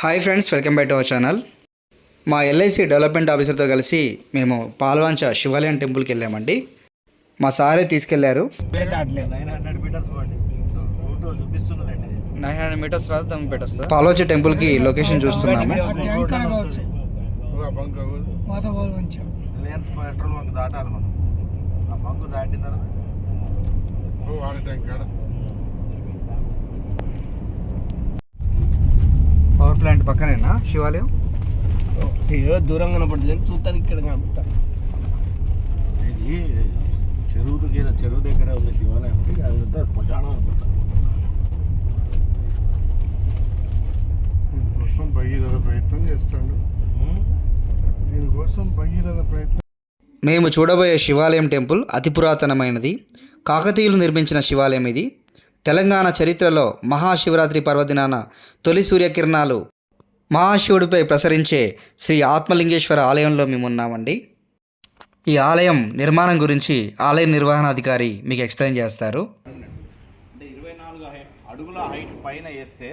Hi friends welcome back to our channel మా LIC development ఆఫీసర్తో కలిసి మేము పాల్వాంచ శివాలయం టెంపుల్కి వెళ్ళామండి. మా సారే తీసుకెళ్ళారు. నైన్ హండ్రెడ్ మీటర్స్ పోండి రూట్ నైన్ హండ్రెడ్ మీటర్స్ రాదు దమ్మిపేట వస్తుంది పాల్వాంచ టెంపుల్కి లొకేషన్ చూస్తున్నాము. పెట్రోల్ బంక్ దాటాలి మనం ఆ బంక్ దాటిన తర్వాత పవర్ ప్లాంట్ పక్కనేనా శివాలయం? ఏదో దూరం కనపడుతుంది కానీ చూస్తానికి ఇక్కడ కనపడతా ఇది చెరువు దగ్గర చెరువు దగ్గర ఉన్న శివాలయం ఉంది అదంతా శ్మశానం అనుకుంటా. దీనికోసం భగీరథ ప్రయత్నం చేస్తాడు. దీనికోసం భగీరథ ప్రయత్నం మేము చూడబోయే శివాలయం టెంపుల్ అతి పురాతనమైనది. కాకతీయులు నిర్మించిన శివాలయం ఇది. తెలంగాణ చరిత్రలో మహాశివరాత్రి పర్వదినాన తొలి సూర్యకిరణాలు మహాశివుడిపై ప్రసరించే శ్రీ ఆత్మలింగేశ్వర ఆలయంలో మేము ఉన్నామండి. ఈ ఆలయం నిర్మాణం గురించి ఆలయ నిర్వహణాధికారి మీకు ఎక్స్ప్లెయిన్ చేస్తారు. అంటే ఇరవై నాలుగు అడుగుల హైట్ పైన వేస్తే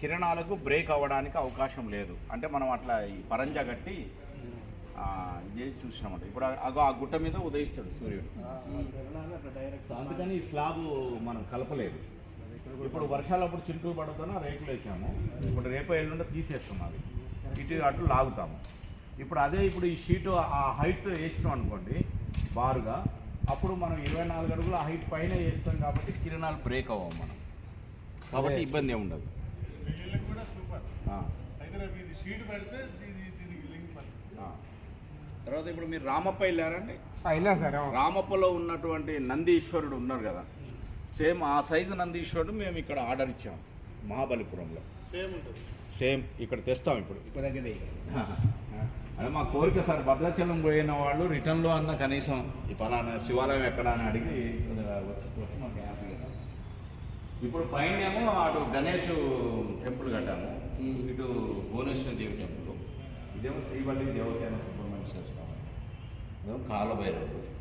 కిరణాలకు బ్రేక్ అవ్వడానికి అవకాశం లేదు. అంటే మనం అట్లా ఈ పరంజా కట్టి చేసి చూసినామంట. ఇప్పుడు ఆ- అగో ఆ గుట్ట మీద ఉదయిస్తాడు సూర్యుడు. అందుకని ఈ స్లాబ్ మనం కలపలేదు. ఇప్పుడు వర్షాలప్పుడు చినుకులు పడుతున్నా రేకులు వేసాము. ఇప్పుడు రేపు ఎల్లుండి తీసేస్తున్నాం ఇటు అటు లాగుతాము. ఇప్పుడు అదే ఇప్పుడు ఈ షీటు ఆ హైట్ వేసినాం అనుకోండి బారుగా అప్పుడు మనం ఇరవై నాలుగు అడుగుల హైట్ పైన వేస్తాం కాబట్టి కిరణాలు బ్రేక్ అవ్వం మనం. కాబట్టి ఇబ్బంది ఏమి ఉండదు. కూడా సూపర్. ఆ, ఇది సీడ్ పెడితే దీనికి లింక్ ఆ. తర్వాత ఇప్పుడు మీరు రామప్ప వెళ్ళారండి? సరే రామప్పలో ఉన్నటువంటి నందీశ్వరుడు ఉన్నారు కదా. సేమ్ ఆ సైజు నందీశ్వరుడు మేము ఇక్కడ ఆర్డర్ ఇచ్చాం మహాబలిపురంలో. సేమ్ ఉంటుంది. సేమ్ ఇక్కడ తెస్తాం ఇప్పుడు. అదే మా కోరిక సార్ భద్రాచలం పోయిన వాళ్ళు రిటర్న్లో అన్న కనీసం ఈ పలానా శివాలయం ఎక్కడ అని అడిగి ఇప్పుడు పైన ఏమో అటు గణేష్ టెంపుల్ కట్టాము. ఇటు భువనేశ్వర దేవి టెంపుల్. ఇదేమో శ్రీవల్లి దేవసేన సుబ్రహ్మణ్య స్వామి. ఇదేమో కాలభైరవుడు.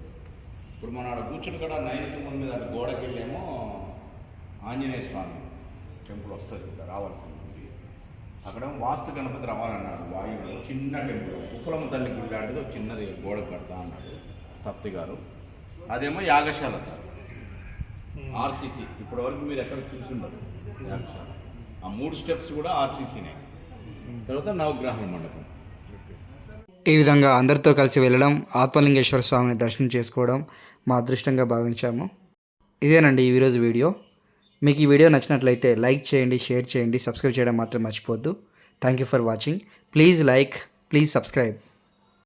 ఇప్పుడు మన ఆడ కూర్చుని కూడా నైరుతి ముందు మీద గోడకి వెళ్ళేమో ఆంజనేయ స్వామి. టెంపుల్ వస్తుంది ఇక్కడ రావాల్సింది అక్కడ వాస్తు గణపతి రావాలన్నాడు వాయువులో చిన్న టెంపుల్. ఉప్పలమ్మ తల్లి గుడి లాంటిది చిన్నది గోడ కడతా అన్నాడు స్తప్తి గారు. అదేమో యాగశాల సార్. ఆర్సీసీ. ఇప్పటి వరకు మీరు ఎక్కడ చూసిండరు యాగశాల. ఆ మూడు స్టెప్స్ కూడా ఆర్సీసీనే. తర్వాత నవగ్రహం మండపం. ఈ విధంగా అందరితో కలిసి వెళ్ళడం ఆత్మలింగేశ్వర స్వామిని దర్శనం చేసుకోవడం మా అదృష్టంగా భావించాము. ఇదేనండి ఈ ఈరోజు వీడియో. మీకు ఈ వీడియో నచ్చినట్లయితే లైక్ చేయండి షేర్ చేయండి సబ్స్క్రైబ్ చేయడం మాత్రం మర్చిపోద్దు thank you for watching please like please subscribe